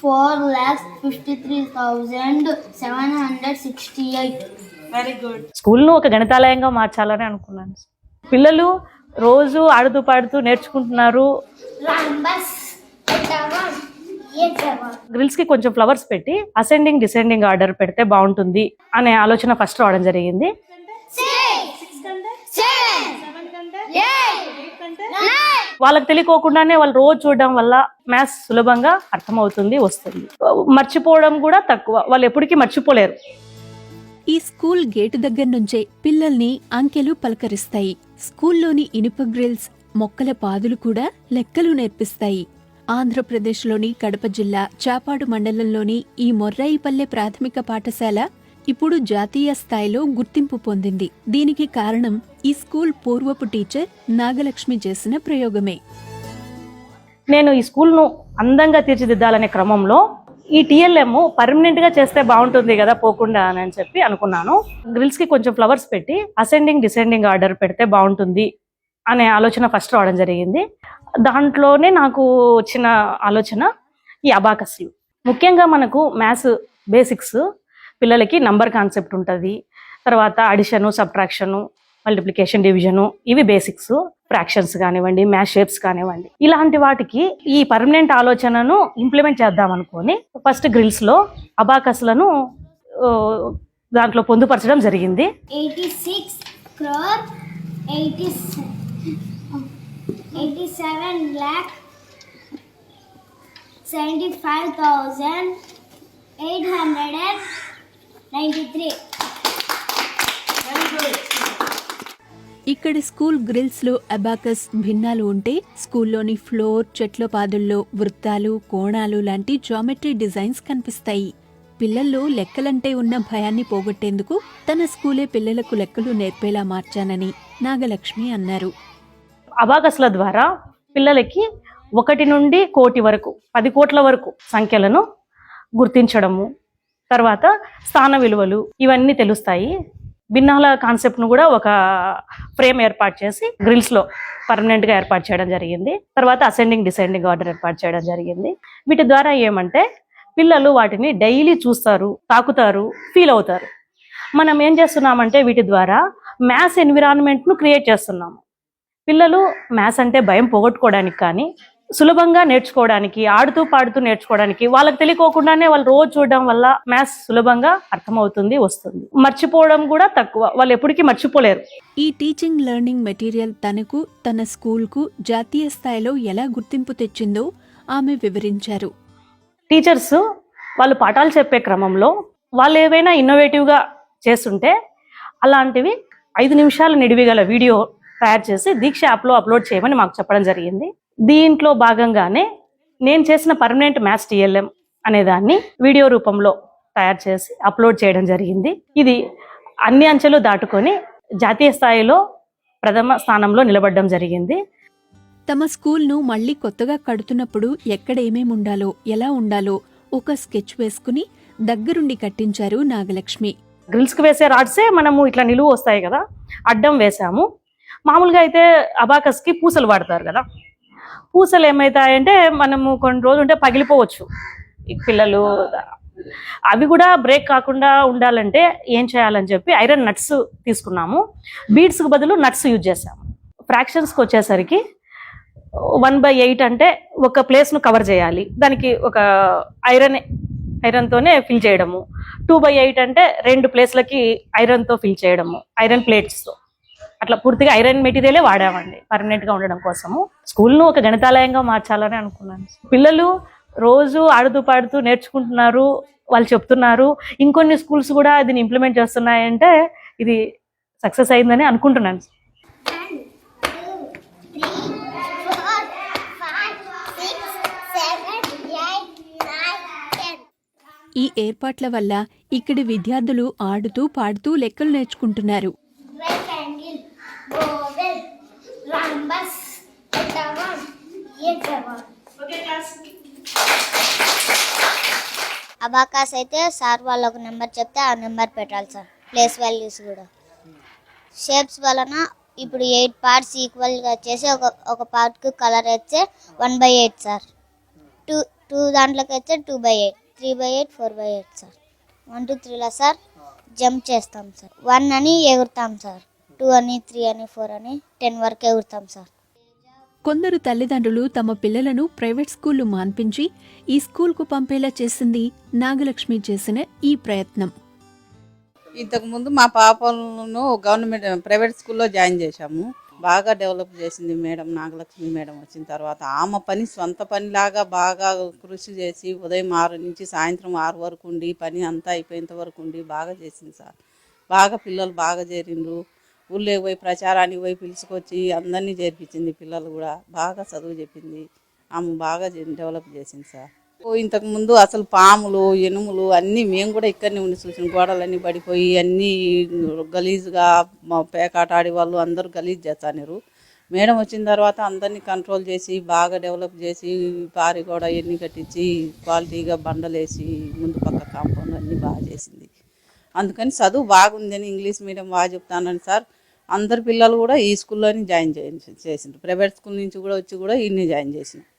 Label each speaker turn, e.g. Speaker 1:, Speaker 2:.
Speaker 1: Four lakhs fifty three thousand seven hundred sixty eight.
Speaker 2: Very good.
Speaker 3: స్కూల్ను ఒక గణితాలయంగా మార్చాలని అనుకున్నాను. పిల్లలు రోజు ఆడుతూ పాడుతూ నేర్చుకుంటున్నారు. గ్రిల్స్కి కొంచెం ఫ్లవర్స్ పెట్టి అసెండింగ్ డిసెండింగ్ ఆర్డర్ పెడితే బాగుంటుంది అనే ఆలోచన ఫస్ట్ రావడం జరిగింది. వాళ్ళకి తెలియకోకుండానే వాళ్ళు రోజు చూడడం వల్ల మ్యాథ్స్ సులభంగా అర్థమవుతుంది వస్తుంది. మర్చిపోవడం కూడా తక్కువ. వాళ్ళు ఎప్పటికీ మర్చిపోలేరు.
Speaker 4: ఈ స్కూల్ గేటు దగ్గర నుంచే పిల్లల్ని అంకెలు పలకరిస్తాయి. స్కూల్లోని ఇనుప గ్రిల్స్ మొక్కల పాదులు కూడా లెక్కలు నేర్పిస్తాయి. ఆంధ్రప్రదేశ్లోని కడప జిల్లా చాపాడు మండలంలోని ఈ మొర్రాయిపల్లె ప్రాథమిక పాఠశాల ఇప్పుడు జాతీయ స్థాయిలో గుర్తింపు పొందింది. దీనికి కారణం ఈ స్కూల్ పూర్వపు టీచర్ నాగలక్ష్మి చేసిన ప్రయోగమే.
Speaker 3: నేను ఈ స్కూల్ను అందంగా తీర్చిదిద్దాలనే క్రమంలో ఈ టిఎల్ఎం పర్మనెంట్గా చేస్తే బాగుంటుంది కదా పోకుండా అని చెప్పి అనుకున్నాను. గ్రిల్స్కి కొంచెం ఫ్లవర్స్ పెట్టి అసెండింగ్ డిసెండింగ్ ఆర్డర్ పెడితే బాగుంటుంది అనే ఆలోచన ఫస్ట్ రావడం జరిగింది. దాంట్లోనే నాకు వచ్చిన ఆలోచన ఈ అబాకస్లు. ముఖ్యంగా మనకు మ్యాథ్స్ బేసిక్స్ పిల్లలకి నంబర్ కాన్సెప్ట్ ఉంటుంది. తర్వాత అడిషను సబ్ట్రాక్షను మల్టిప్లికేషన్ డివిజను ఇవి బేసిక్స్. ఫ్రాక్షన్స్ కానివ్వండి మ్యాథ్ షేప్స్ కానివ్వండి. ఇలాంటి వాటికి ఈ పర్మనెంట్ ఆలోచనను ఇంప్లిమెంట్ చేద్దాం అనుకొని ఫస్ట్ గ్రిల్స్లో అబాకస్లను దాంట్లో పొందుపరచడం జరిగింది.
Speaker 1: Eighty six crore eighty eighty seven lakh seventy five thousand eight hundred and ninety three.
Speaker 4: ఇక్కడి స్కూల్ గ్రిల్స్లో అబాకస్ భిన్నాలు ఉంటే స్కూల్లోని ఫ్లోర్ చెట్ల పాదుల్లో వృత్తాలు కోణాలు లాంటి జామెట్రీ డిజైన్స్ కనిపిస్తాయి. పిల్లల్లో లెక్కలంటే ఉన్న భయాన్ని పోగొట్టేందుకు తన స్కూలే పిల్లలకు లెక్కలు నేర్పేలా మార్చానని నాగలక్ష్మి అన్నారు.
Speaker 3: అబాకస్ల ద్వారా పిల్లలకి ఒకటి నుండి కోటి వరకు పది కోట్ల వరకు సంఖ్యలను గుర్తించడము తర్వాత స్థాన విలువలు ఇవన్నీ తెలుస్తాయి. భిన్నాల కాన్సెప్ట్ను కూడా ఒక ఫ్రేమ్ ఏర్పాటు చేసి గ్రిల్స్లో పర్మనెంట్గా ఏర్పాటు చేయడం జరిగింది. తర్వాత అసెండింగ్ డిసెండింగ్ ఆర్డర్ ఏర్పాటు చేయడం జరిగింది. వీటి ద్వారా ఏమంటే పిల్లలు వాటిని డైలీ చూస్తారు తాకుతారు ఫీల్ అవుతారు. మనం ఏం చేస్తున్నామంటే వీటి ద్వారా మ్యాథ్స్ ఎన్విరాన్మెంట్ను క్రియేట్ చేస్తున్నాము. పిల్లలు మ్యాథ్స్ అంటే భయం పోగొట్టుకోవడానికి కానీ సులభంగా నేర్చుకోవడానికి ఆడుతూ పాడుతూ నేర్చుకోవడానికి వాళ్ళకి తెలియకోకుండానే వాళ్ళు రోజు చూడడం వల్ల మ్యాథ్స్ సులభంగా అర్థమవుతుంది వస్తుంది. మర్చిపోవడం కూడా తక్కువ. వాళ్ళు ఎప్పటికీ మర్చిపోలేరు.
Speaker 4: ఈ టీచింగ్ లెర్నింగ్ మెటీరియల్ తనకు తన స్కూల్కు జాతీయ స్థాయిలో ఎలా గుర్తింపు తెచ్చిందో ఆమె వివరించారు.
Speaker 3: టీచర్స్ వాళ్ళు పాఠాలు చెప్పే క్రమంలో వాళ్ళు ఏవైనా ఇన్నోవేటివ్గా చేస్తుంటే అలాంటివి ఐదు నిమిషాల నిడివి గల వీడియో తయారు చేసి దీక్ష యాప్లో అప్లోడ్ చేయమని మాకు చెప్పడం జరిగింది. దీంట్లో భాగంగానే నేను చేసిన పర్మనెంట్ మ్యాథ్స్ టిఎల్ఎం అనే దాన్ని వీడియో రూపంలో తయారు చేసి అప్లోడ్ చేయడం జరిగింది. ఇది అన్ని అంచెలు దాటుకొని జాతీయ స్థాయిలో ప్రథమ స్థానంలో నిలబడడం జరిగింది.
Speaker 4: తమ స్కూల్ను మళ్ళీ కొత్తగా కడుతున్నప్పుడు ఎక్కడ ఏమేం ఉండాలో ఎలా ఉండాలో ఒక స్కెచ్ వేసుకుని దగ్గరుండి కట్టించారు నాగలక్ష్మి.
Speaker 3: గ్రిల్స్కి వేసే రాడ్సే మనము ఇట్లా నిలువు వస్తాయి కదా అడ్డం వేసాము. మామూలుగా అయితే అబాకస్కి పూసలు వాడతారు కదా. పూసలు ఏమవుతాయంటే మనము కొన్ని రోజులు ఉంటే పగిలిపోవచ్చు. పిల్లలు అవి కూడా బ్రేక్ కాకుండా ఉండాలంటే ఏం చేయాలని చెప్పి ఐరన్ నట్స్ తీసుకున్నాము. బీడ్స్కి బదులు నట్స్ యూజ్ చేసాము ఫ్రాక్షన్స్కి వచ్చేసరికి వన్ బై ఎయిట్ అంటే ఒక ప్లేస్ను కవర్ చేయాలి. దానికి ఒక ఐరన్ ఐరన్తోనే ఫిల్ చేయడము. టూ బై ఎయిట్ అంటే రెండు ప్లేస్లకి ఐరన్తో ఫిల్ చేయడము. ఐరన్ ప్లేట్స్తో. అట్లా పూర్తిగా ఐరన్ మెటీరియలే వాడామండి పర్మనెంట్గా ఉండడం కోసము. స్కూల్ను ఒక గణితాలయంగా మార్చాలని అనుకున్నాను. పిల్లలు రోజు ఆడుతూ పాడుతూ నేర్చుకుంటున్నారు వాళ్ళు చెప్తున్నారు. ఇంకొన్ని స్కూల్స్ కూడా దీన్ని ఇంప్లిమెంట్ చేస్తున్నాయంటే ఇది సక్సెస్ అయిందని అనుకుంటున్నాను.
Speaker 4: ఈ ఏర్పాట్ల వల్ల ఇక్కడి విద్యార్థులు ఆడుతూ పాడుతూ లెక్కలు నేర్చుకుంటున్నారు.
Speaker 1: Rhombus, octagon, hexagon.
Speaker 5: అబాకాస్ అయితే సార్ వాళ్ళు ఒక నెంబర్ చెప్తే ఆ నెంబర్ పెట్టాలి సార్. ప్లేస్ వాల్యూస్ కూడా. షేప్స్ వలన ఇప్పుడు ఎయిట్ పార్ట్స్ ఈక్వల్గా చేసి ఒక ఒక పార్ట్కి కలర్ వేస్తే one by eight sir. Two two దాంట్లోకి అయితే two by eight three by eight four by eight sir. One two త్రీలో సార్ జంప్ చేస్తాం సార్. వన్ అని ఎగురుతాం సార్. టూ అని త్రీ అని ఫోర్ అని టెన్ వరకు ఎగురుతాం సార్.
Speaker 4: కొందరు తల్లిదండ్రులు తమ పిల్లలను ప్రైవేట్ స్కూళ్ళు మాన్పించి ఈ స్కూల్కు పంపేలా చేసింది నాగలక్ష్మి చేసిన ఈ ప్రయత్నం.
Speaker 2: ఇంతకు ముందు మా పాపలను గవర్నమెంట్ ప్రైవేట్ స్కూల్లో జాయిన్ చేశాము. బాగా డెవలప్ చేసింది మేడం నాగలక్ష్మి మేడం వచ్చిన తర్వాత. ఆమె పని సొంత పనిలాగా బాగా కృషి చేసి ఉదయం ఆరు నుంచి సాయంత్రం ఆరు వరకు ఉండి పని అంతా అయిపోయేంత వరకు ఉండి బాగా చేసింది సార్. బాగా పిల్లలు బాగా చేరిండ్రు. ఊళ్ళో పోయి ప్రచారానికి పోయి పిలుచుకొచ్చి అందరినీ చేర్పించింది పిల్లలు కూడా. బాగా చదువు చెప్పింది. ఆమె బాగా డెవలప్ చేసింది సార్. ఓ ఇంతకు ముందు అసలు పాములు ఎనుములు అన్నీ మేము కూడా ఇక్కడనే ఉండి చూసిన. గోడలన్నీ పడిపోయి అన్నీ గలీజ్గా మా పేకాట ఆడే వాళ్ళు అందరూ గలీజ్ చేస్తానిరు మేడం వచ్చిన తర్వాత అందరినీ కంట్రోల్ చేసి బాగా డెవలప్ చేసి పారి కూడా ఎన్ని కట్టించి క్వాలిటీగా బండలేసి ముందు పక్క కాంపౌండ్ అన్నీ బాగా చేసింది. అందుకని చదువు బాగుందని ఇంగ్లీష్ మీడియం బాగా చెప్తానని సార్. అందరు పిల్లలు కూడా ఈ స్కూల్లోనే జాయిన్ చేసి చేసిండ్రు. ప్రైవేట్ స్కూల్ నుంచి కూడా వచ్చి కూడా ఇన్ని జాయిన్ చేసిండ్రు.